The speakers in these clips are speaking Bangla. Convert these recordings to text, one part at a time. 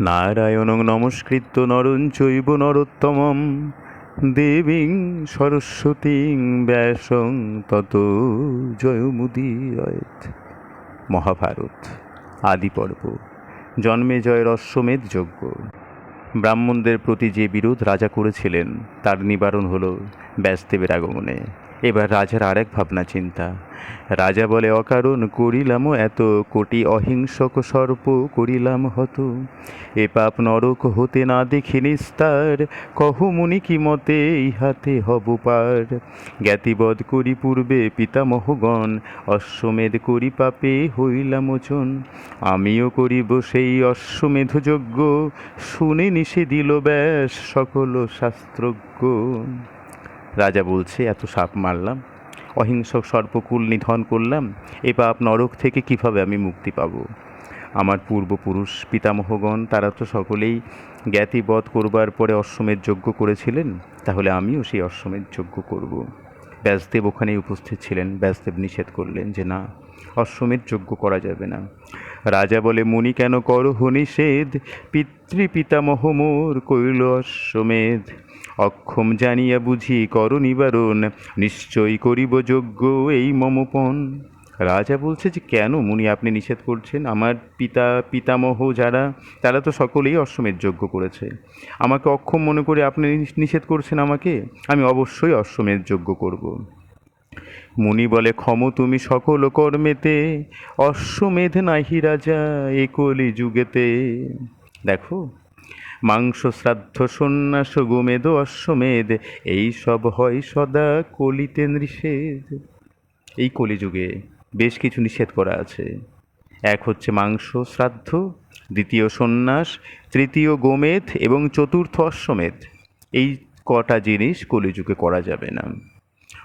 নারায়ণং নমস্কৃত্য নরং চৈব নরোত্তমম, দেবীং সরস্বতীং ব্যাসং তত জয়মুদীয়ত। মহাভারত আদি পর্ব জন্মে জয়ের অশ্বমেধ যজ্ঞ। ব্রাহ্মণদের প্রতি যে বিরোধ রাজা করেছিলেন, তার নিবারণ হল ব্যাসদেবের আগমনে। এবার রাজার আরেক ভাবনা চিন্তা। রাজা বলে, অকারণ করিলাম এত কোটি অহিংসক সর্প করিলাম হত। এ পাপ নরক হতে না দেখি নিস্তার, কহ মুনি কি মতে ইহাতে হব পার। জ্ঞাতিবধ করি পূর্বে পিতামহগণ, অশ্বমেধ করি পাপে হইলাম মোচন আমিও করিব সেই অশ্বমেধ যজ্ঞ, শুনে নিষে দিল ব্যাস সকল শাস্ত্রজ্ঞ। রাজা বলছে, এত সাপ মারলাম, অহিংসক সর্পকুল নিধন করলাম, এ পাপ নরক থেকে কীভাবে আমি মুক্তি পাব? আমার পূর্বপুরুষ পিতামহগণ, তারা তো সকলেই জ্ঞাতিবধ করবার পরে অশ্বমেধ যজ্ঞ করেছিলেন, তাহলে আমিও সেই অশ্বমেধ যজ্ঞ করব। ব্যাসদেব ওখানেই উপস্থিত ছিলেন, ব্যাসদেব নিষেধ করলেন যে, না, অশ্বমেধ যজ্ঞ করা যাবে না। রাজা বলে, মুনি কেন কর নিষেধ? পিতৃপিতামহ মোর কইল অশ্বমেধ। অক্ষম জানিয়া বুঝি কর নিবারণ, নিশ্চয়ই করিব যজ্ঞ এই মমপন। রাজা বলছে যে, কেন মুনি আপনি নিষেধ করছেন? আমার পিতা, পিতামহ যারা, তারা তো সকলেই অশ্বমেধ যজ্ঞ করেছে। আমাকে অক্ষম মনে করে আপনি নিষেধ করছেন আমাকে? আমি অবশ্যই অশ্বমেধ যজ্ঞ করব। মুনি বলে, ক্ষম তুমি সকল কর্মেতে, অশ্বমেধ নাহি রাজা, একলি যুগেতে। দেখো মাংস শ্রাদ্ধ সন্ন্যাস গোমেদ অশ্বমেধ, এই সব হয় সদা কলিতে নিষেধ। এই কলিযুগে বেশ কিছু নিষেধ করা আছে। এক হচ্ছে মাংস শ্রাদ্ধ দ্বিতীয় সন্ন্যাস, তৃতীয় গোমেধ এবং চতুর্থ অশ্বমেধ। এই কটা জিনিস কলিযুগে করা যাবে না।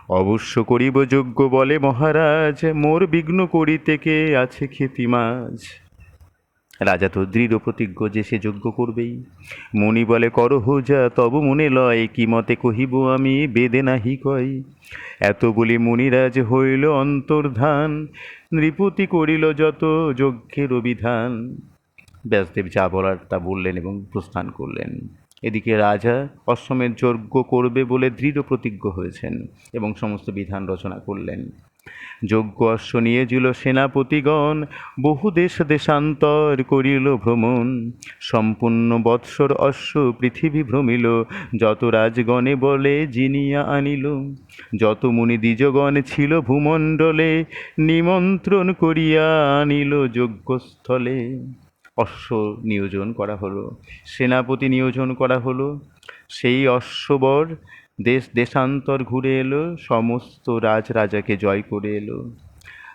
অবশ্য করিব যোগ্য বলে মহারাজ, মোর বিঘ্ন করিতে কে আছে খ্যাতি মাঝ। রাজা তো দৃঢ় প্রতিজ্ঞ যে সে যজ্ঞ করবেই। মণি বলে করহ যা, তব মনে লয়, কি মতে কহিব আমি, বেদে নাহি কই এত বলি মুনিরাজ হইল অন্তর্ধান, নৃপতি করিল যত যজ্ঞের অভিধান। ব্যাসদেব যা বলার তা বললেন এবং প্রস্থান করলেন। এদিকে রাজা অশ্বমেধ যজ্ঞ করবে বলে দৃঢ় প্রতিজ্ঞ হয়েছেন এবং সমস্ত বিধান রচনা করলেন। যজ্ঞ অশ্ব নিয়েছিল সেনাপতিগণ, বহু দেশ দেশান্তর করিল ভ্রমণ। সম্পূর্ণ বৎসর অশ্ব পৃথিবী ভ্রমিল, যত রাজগণে বলে জিনিয়া আনিল। যত মুনি দ্বিজগণ ছিল ভূমণ্ডলে, নিমন্ত্রণ করিয়া আনিল যজ্ঞস্থলে। অশ্ব নিয়োজন করা হলো। সেনাপতি নিয়োজন করা হলো। সেই অশ্ববর দেশ, দেশান্তর ঘুরে এলো, সমস্ত রাজ রাজাকে জয় করে এলো।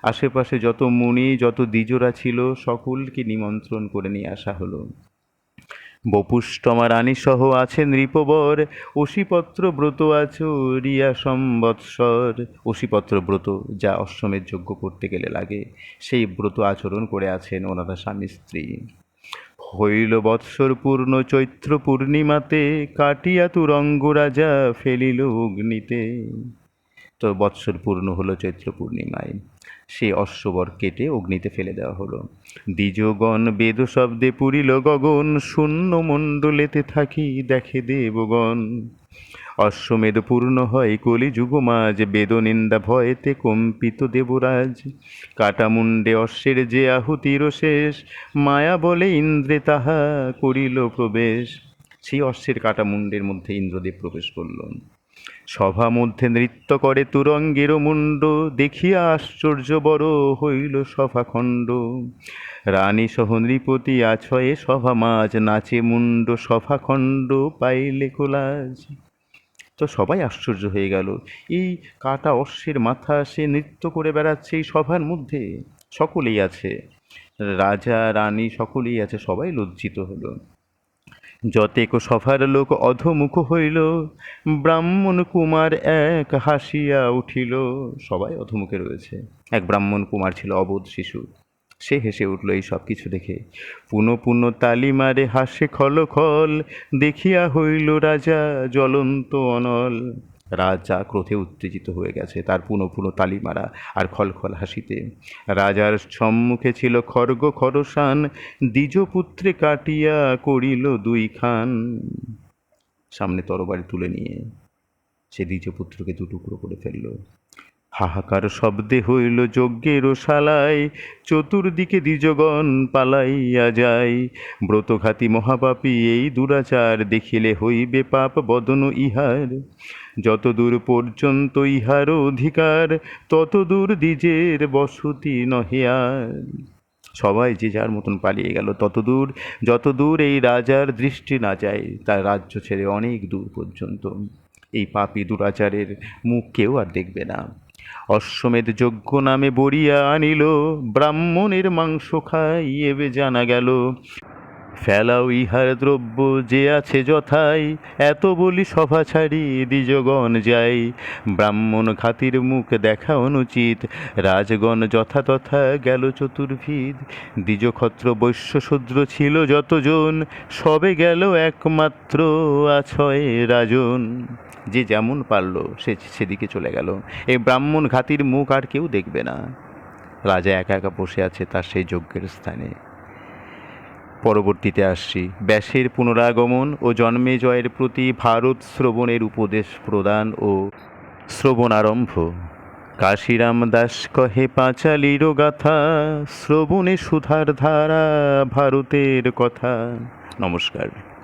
আশেপাশে যত মুনি, যত দ্বিজরা ছিল, সকলকে নিমন্ত্রণ করে নিয়ে আসা হলো। বপুষ্টমা রানীসহ আছেন নৃপবর অশিপত্র ব্রত আছো রিয়া সম্বৎসর। অশিপত্র ব্রত যা অশ্বমের যজ্ঞ করতে গেলে লাগে, সেই ব্রত আচরণ করে আছেন ওনারা স্বামী স্ত্রী। হইল বৎসর পূর্ণ চৈত্র পূর্ণিমাতে, কাটিয়া তুরঙ্গ রাজা ফেলিল অগ্নিতে। তো বৎসর পূর্ণ হলো চৈত্র পূর্ণিমায়। সে অশ্ববর কেটে অগ্নিতে ফেলে দেওয়া হলো। দ্বিজগণ বেদ শব্দে পুরিল গগন, শূন্য মণ্ডলেতে থাকি দেখে দেবগণ। অশ্বমেধ পূর্ণ হয় কলি যুগমাজ বেদনিন্দা ভয়েতে কম্পিত দেবরাজ। কাটামুণ্ডে অশ্বের যে আহুতির শেষ, মায়া বলে ইন্দ্রে তাহা করিল প্রবেশ। সেই অশ্বের কাটামুণ্ডের মধ্যে ইন্দ্রদেব প্রবেশ করল সভা মধ্যে নৃত্য করে তুরঙ্গের মুণ্ড, দেখিয়া আশ্চর্য বড় হইল সভাখণ্ড। রানী সহ নৃপতি আছয়ে সভা মাঝ, নাচে মুণ্ড সভাখণ্ড পাইলে কোলাজ। তো সবাই আশ্চর্য হয়ে গেল। এই কাটা অশ্বের মাথা সে নৃত্য করে বেড়াচ্ছে এই সভার মধ্যে। সকলেই আছে। রাজা, রানী সকলেই আছে, সবাই লজ্জিত হলো। যতেক সভার লোক অধমুখ হইল, ব্রাহ্মণ কুমার এক হাসিয়া উঠিল। সবাই অধমুখে রয়েছে। এক ব্রাহ্মণ কুমার ছিল অবোধ শিশু। সে হেসে উঠল এই সব কিছু দেখে। পুনঃ পুনঃ তালি মারে হাসে খল খল, দেখিয়া হইল রাজা জ্বলন্ত অনল। রাজা ক্রোধে উত্তেজিত হয়ে গেছে, তার পুনঃ পুনঃ তালি মারা আর খলখল হাসিতে। রাজার সম্মুখে ছিল খর্গ খরসান, দ্বিজপুত্রে কাটিয়া করিল দুই খান সামনে তরবারি তুলে নিয়ে সে দ্বিজপুত্রকে দুটুকরো করে ফেলল। হাহাকার শব্দে হইল যজ্ঞের শালায় চতুর্দিকে দ্বিজগণ পালাইয়া যায়। ব্রতঘাতী মহাপাপী এই দুরাচার দেখিলে হইবে পাপ বদন ইহার। যতদূর পর্যন্ত ইহার অধিকার, ততদূর দ্বিজের বসতি নহে আর। সবাই যে যার মতন পালিয়ে গেল, ততদূর, যতদূর এই রাজার দৃষ্টি না যায়, তার রাজ্য ছেড়ে অনেক দূর পর্যন্ত। এই পাপী দুরাচারের মুখ কেউ আর দেখবে না। অশ্বমেধ যজ্ঞ নামে বরিয়া আনিল, ব্রাহ্মণের মাংস খাইয়েবে জানা গেল। ফেলাও ইহার দ্রব্য যে আছে যথাই, এত বলি সভা ছাড়ি দ্বিজগণ যাই। ব্রাহ্মণ খাতির মুখ দেখা অনুচিত, রাজগণ যথাতথা গেল চতুর্ভিদ। দ্বিজক্ষত্র বৈশ্য শূদ্র ছিল যতজন, সবে গেল একমাত্র আছয় রাজন। যে যেমন পারল সে সেদিকে চলে গেল। এই ব্রাহ্মণ ঘাতির মুখ আর কেউ দেখবে না। রাজা একা একা বসে আছে তার সেই যজ্ঞের স্থানে। পরবর্তীতে আসছি। ব্যাসের পুনরাগমন ও জন্মে জয়ের প্রতি ভারত শ্রবণের উপদেশ প্রদান ও শ্রবণ আরম্ভ। কাশিরাম দাস কহে পাঁচালির গাথা শ্রবণে সুধার ধারা ভারতের কথা। নমস্কার।